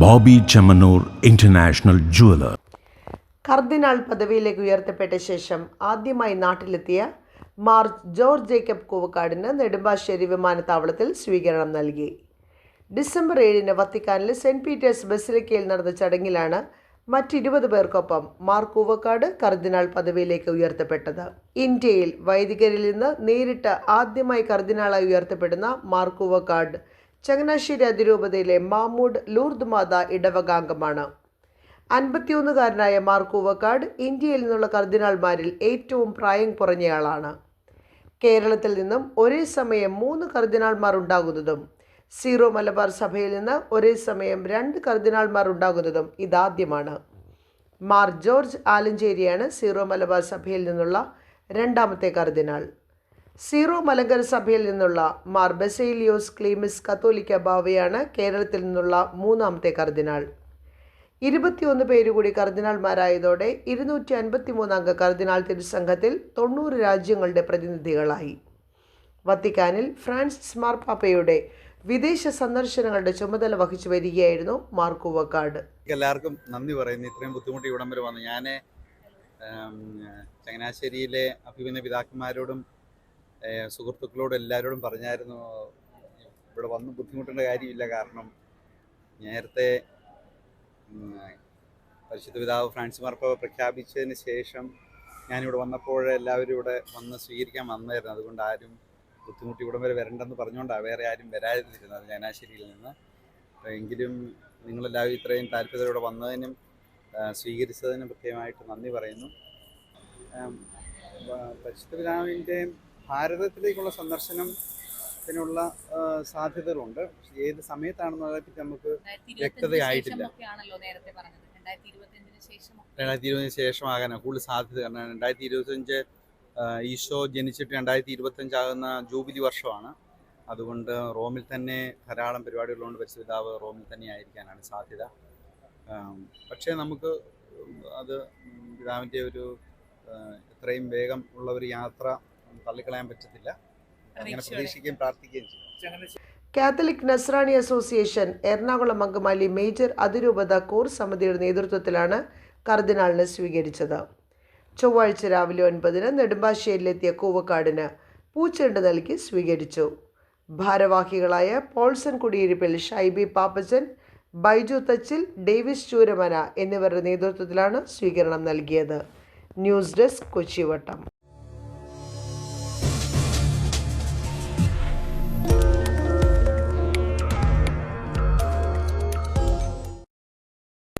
Bobby Chemmanur international jeweller കർദിനാൾ പദവിയിലേക്ക് ഉയർത്തപ്പെട്ട ശേഷം ആദ്യമായി നാട്ടിലെത്തിയ മാർ ജോർജ് ജേക്കബ് കോവക്കാടിന് നെടുമ്പാശ്ശേരി വിമാനത്താവളത്തിൽ സ്വീകരണം നൽകി. ഡിസംബർ ഏഴിന് വത്തിക്കാനിലെ സെന്റ് പീറ്റേഴ്സ് ബസിലിക്കയിൽ നടന്ന ചടങ്ങിലാണ് മറ്റിരുപത് പേർക്കൊപ്പം മാർ കൂവക്കാട് കർദിനാൾ പദവിയിലേക്ക് ഉയർത്തപ്പെട്ടത്. ഇന്ത്യയിൽ വൈദികരിൽ നിന്ന് നേരിട്ട് ആദ്യമായി കർദിനാളായി ഉയർത്തപ്പെടുന്ന മാർ കൂവക്കാട് ചങ്ങനാശ്ശേരി അതിരൂപതയിലെ മാമൂഡ് ലൂർദ് മാത ഇടവകാംഗമാണ്. അൻപത്തിയൊന്നുകാരനായ മാർ കൂവക്കാട് ഇന്ത്യയിൽ നിന്നുള്ള കർദിനാൾമാരിൽ ഏറ്റവും പ്രായം കുറഞ്ഞയാളാണ്. കേരളത്തിൽ നിന്നും ഒരേ സമയം മൂന്ന് കർദിനാൾമാർ ഉണ്ടാകുന്നതും സീറോ മലബാർ സഭയിൽ നിന്ന് ഒരേ സമയം രണ്ട് കർദിനാൾമാർ ഉണ്ടാകുന്നതും ഇതാദ്യമാണ്. മാർ ജോർജ് ആലഞ്ചേരിയാണ് സീറോ മലബാർ സഭയിൽ നിന്നുള്ള രണ്ടാമത്തെ കർദിനാൾ. സീറോ മലങ്കര സഭയിൽ നിന്നുള്ള മാർ ബെസേലിയോസ് ക്ലീമിസ് കത്തോലിക്ക ബാവയാണ് കേരളത്തിൽ നിന്നുള്ള മൂന്നാമത്തെ കർദിനാൾ. ഇരുപത്തിയൊന്ന് പേരുകൂടി കർദിനാൾമാരായതോടെ ഇരുന്നൂറ്റി അൻപത്തി മൂന്നംഗ കർദിനാൾ തിരുസംഘത്തിൽ തൊണ്ണൂറ് രാജ്യങ്ങളുടെ പ്രതിനിധികളായി. വത്തിക്കാനിൽ ഫ്രാൻസിസ് മാർപ്പാപ്പയുടെ വിദേശ സന്ദർശനങ്ങളുടെ ചുമതല വഹിച്ചു വരികയായിരുന്നു മാർക്കുവക്കാട് എല്ലാവർക്കും നന്ദി പറയുന്നു. ഇത്രയും ബുദ്ധിമുട്ട് ഇവിടം വരെ വന്നു. ഞാൻ ചങ്ങനാശ്ശേരിയിലെ അഭിമന്യ പിതാക്കന്മാരോടും സുഹൃത്തുക്കളോടും എല്ലാവരോടും പറഞ്ഞായിരുന്നു ഇവിടെ വന്ന് ബുദ്ധിമുട്ടേണ്ട കാര്യമില്ല. കാരണം നേരത്തെ പരിശുദ്ധ പിതാവ് ഫ്രാൻസ് മാർപ്പാപ്പ പ്രഖ്യാപിച്ചതിന് ശേഷം ഞാനിവിടെ വന്നപ്പോൾ എല്ലാവരും ഇവിടെ വന്ന് സ്വീകരിക്കാൻ വന്നായിരുന്നു. അതുകൊണ്ട് ആരും ബുദ്ധിമുട്ടി ഇവിടം വരെ വരണ്ടെന്ന് പറഞ്ഞുകൊണ്ടാണ് വേറെ ആരും വരാതിരുന്നത് ചങ്ങനാശ്ശേരിയിൽ നിന്ന്. എങ്കിലും നിങ്ങളെല്ലാവരും ഇത്രയും താല്പര്യത്തോടെ വന്നതിനും സ്വീകരിച്ചതിനും പ്രത്യേകമായിട്ട് നന്ദി പറയുന്നു. പരിശുദ്ധ പിതാവിന്റെ ഭാരതത്തിലേക്കുള്ള സന്ദർശനത്തിനുള്ള സാധ്യതകളുണ്ട്. ഏത് സമയത്താണെന്ന് അതേപ്പറ്റി നമുക്ക് വ്യക്തതയായിട്ടില്ല. രണ്ടായിരത്തി ഇരുപതിന് ശേഷമാകാനാണ് കൂടുതൽ സാധ്യത. കാരണം രണ്ടായിരത്തി ഇരുപത്തഞ്ച് ഈശോ ജനിച്ചിട്ട് രണ്ടായിരത്തി ഇരുപത്തഞ്ചാകുന്ന ജൂബിലി വർഷമാണ്. അതുകൊണ്ട് റോമിൽ തന്നെ ധാരാളം പരിപാടികളുണ്ട് പരിശുദ്ധാവ് റോമിൽ തന്നെ ആയിരിക്കാനാണ് സാധ്യത. പക്ഷേ നമുക്ക് അത് പിതാവിന്റെ ഒരു ഇത്രയും വേഗം ഉള്ള ഒരു യാത്ര തള്ളിക്കളയാൻ പറ്റത്തില്ല. അങ്ങനെ. പ്രതീക്ഷിക്കുകയും പ്രാർത്ഥിക്കുകയും ചെയ്യും. Catholic Nasrani association Ernakulam Angamaly major അതിരൂപത കോർ സമിതിയുടെ നേതൃത്വത്തിലാണ് കർദിനാളിനെ സ്വീകരിച്ചത്. ചൊവ്വാഴ്ച രാവിലെ ഒൻപതിന് നെടുമ്പാശ്ശേരിയിലെത്തിയ കൂവക്കാടിന് പൂച്ചെണ്ട് നൽകി സ്വീകരിച്ചു. ഭാരവാഹികളായ പോൾസൺ കുടിയിരിപ്പിൽ ഷൈബി പാപ്പച്ചൻ ബൈജു തച്ചിൽ ഡേവിസ് ചൂരമന എന്നിവരുടെ നേതൃത്വത്തിലാണ് സ്വീകരണം നൽകിയത്. News desk Kochivattam.